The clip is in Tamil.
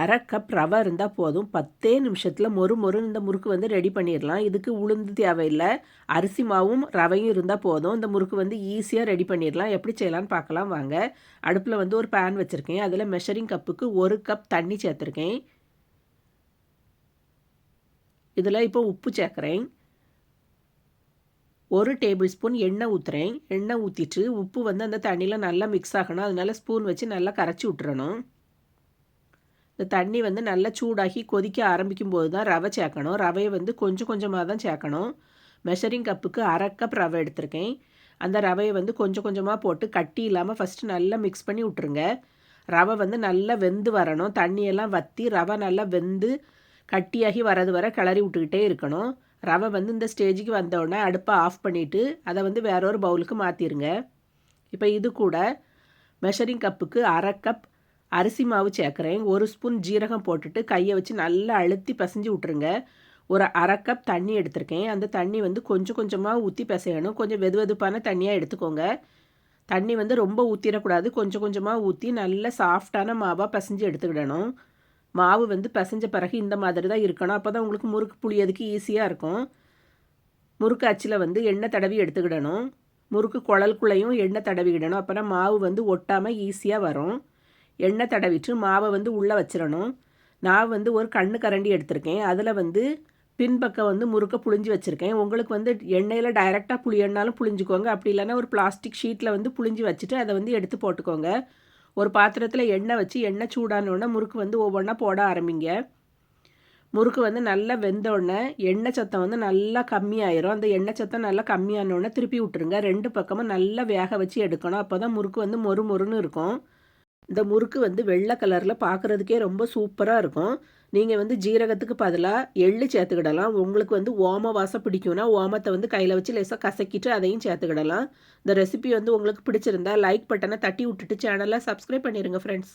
அரை கப் ரவை இருந்தால் போதும். பத்தே நிமிஷத்தில் மொறு மொறு இந்த முறுக்கு வந்து ரெடி பண்ணிடலாம். இதுக்கு உளுந்து தேவையில்லை. அரிசி மாவும் ரவையும் இருந்தால் போதும். இந்த முறுக்கு வந்து ஈஸியாக ரெடி பண்ணிடலாம். எப்படி செய்யலான்னு பார்க்கலாம். வாங்க. அடுப்பில் வந்து ஒரு பேன் வச்சுருக்கேன். அதில் மெஷரிங் கப்புக்கு ஒரு கப் தண்ணி சேர்த்துருக்கேன். இதில் இப்போ உப்பு சேர்க்குறேன். ஒரு டேபிள் ஸ்பூன் எண்ணெய் ஊற்றுறேன் எண்ணெய் ஊற்றிட்டு உப்பு வந்து அந்த தண்ணியில் நல்லா மிக்ஸ் ஆகணும். அதனால ஸ்பூன் வச்சு நல்லா கரைச்சி விட்டுறணும். இந்த தண்ணி வந்து நல்லா சூடாகி கொதிக்க ஆரம்பிக்கும் போது தான் ரவை சேர்க்கணும். ரவையை வந்து கொஞ்சம் கொஞ்சமாக தான் சேர்க்கணும். மெஷரிங் கப்புக்கு அரை கப் ரவை எடுத்திருக்கேன். அந்த ரவையை வந்து கொஞ்சம் கொஞ்சமாக போட்டு கட்டி இல்லாமல் ஃபஸ்ட்டு நல்லா மிக்ஸ் பண்ணி விட்ருங்க ரவை வந்து நல்லா வெந்து வரணும். தண்ணியெல்லாம் வற்றி ரவை நல்லா வெந்து கட்டியாகி வரது வர கிளறி விட்டுக்கிட்டே இருக்கணும். ரவை வந்து இந்த ஸ்டேஜுக்கு வந்தோடனே அடுப்பை ஆஃப் பண்ணிவிட்டு அதை வந்து வேற ஒரு பவுலுக்கு மாற்றிடுங்க இப்போ இது கூட மெஷரிங் கப்புக்கு அரை கப் அரிசி மாவு சேர்க்குறேன். ஒரு ஸ்பூன் ஜீரகம் போட்டுட்டு கையை வச்சு நல்லா அழுத்தி பிசைஞ்சு விட்ருங்க ஒரு அரை கப் தண்ணி எடுத்திருக்கேன். அந்த தண்ணி வந்து கொஞ்சம் கொஞ்சமாக ஊற்றி பிசையணும். கொஞ்சம் வெது வெதுப்பான தண்ணியாக எடுத்துக்கோங்க. தண்ணி வந்து ரொம்ப ஊற்றிடக்கூடாது கொஞ்சம் கொஞ்சமாக ஊற்றி நல்ல சாஃப்டான மாவாக பிசைஞ்சு எடுத்துக்கிடணும் மாவு வந்து பிசைஞ்ச பிறகு இந்த மாதிரி தான் இருக்கணும். அப்போ தான் உங்களுக்கு முறுக்கு புளியதுக்கு ஈஸியாக இருக்கும். முறுக்கு அச்சில் வந்து எண்ணெய் தடவி எடுத்துக்கிடணும் முறுக்கு குழல்குள்ளையும் எண்ணெய் தடவிக்கிடணும் அப்போ மாவு வந்து ஒட்டாமல் ஈஸியாக வரும். எண்ணெய் தடவிட்டு மாவை வந்து உள்ளே வச்சிடணும். நான் வந்து ஒரு கண்ணு கரண்டி எடுத்திருக்கேன். அதில் வந்து பின்பக்கம் வந்து முறுக்க புழிஞ்சு வச்சுருக்கேன். உங்களுக்கு வந்து எண்ணெயில் டைரெக்டாக புளியன்னாலும் புளிஞ்சுக்கோங்க அப்படி இல்லைன்னா ஒரு பிளாஸ்டிக் ஷீட்டில் வந்து புளிஞ்சு வச்சுட்டு அதை வந்து எடுத்து போட்டுக்கோங்க. ஒரு பாத்திரத்தில் எண்ணெய் வச்சு எண்ணெய் சூடானோடனே முறுக்கு வந்து ஒவ்வொன்றா போட ஆரம்பிங்க. முறுக்கு வந்து நல்லா வெந்தோடனே எண்ணெய் சத்தம் வந்து நல்லா கம்மியாயிரும். அந்த எண்ணெய் சத்தம் நல்லா கம்மியானோடனே திருப்பி விட்டுருங்க. ரெண்டு பக்கமும் நல்லா வேக வச்சு எடுக்கணும். அப்போ தான் முறுக்கு வந்து மொறு மொறுன்னு இருக்கும். இந்த முறுக்கு வந்து வெள்ளை கலரில் பார்க்குறதுக்கே ரொம்ப சூப்பராக இருக்கும். நீங்கள் வந்து ஜீரகத்துக்கு பதிலாக எள்ளு சேர்த்துக்கிடலாம். உங்களுக்கு வந்து ஓம வாசம் பிடிக்கும்னா ஓமத்தை வந்து கையில் வச்சு லேசாக கசக்கிட்டு அதையும் சேர்த்துக்கிடலாம். இந்த ரெசிபி வந்து உங்களுக்கு பிடிச்சிருந்தா லைக் பட்டனை தட்டி விட்டுட்டு சேனலை சப்ஸ்கிரைப் பண்ணிடுங்க ஃப்ரெண்ட்ஸ்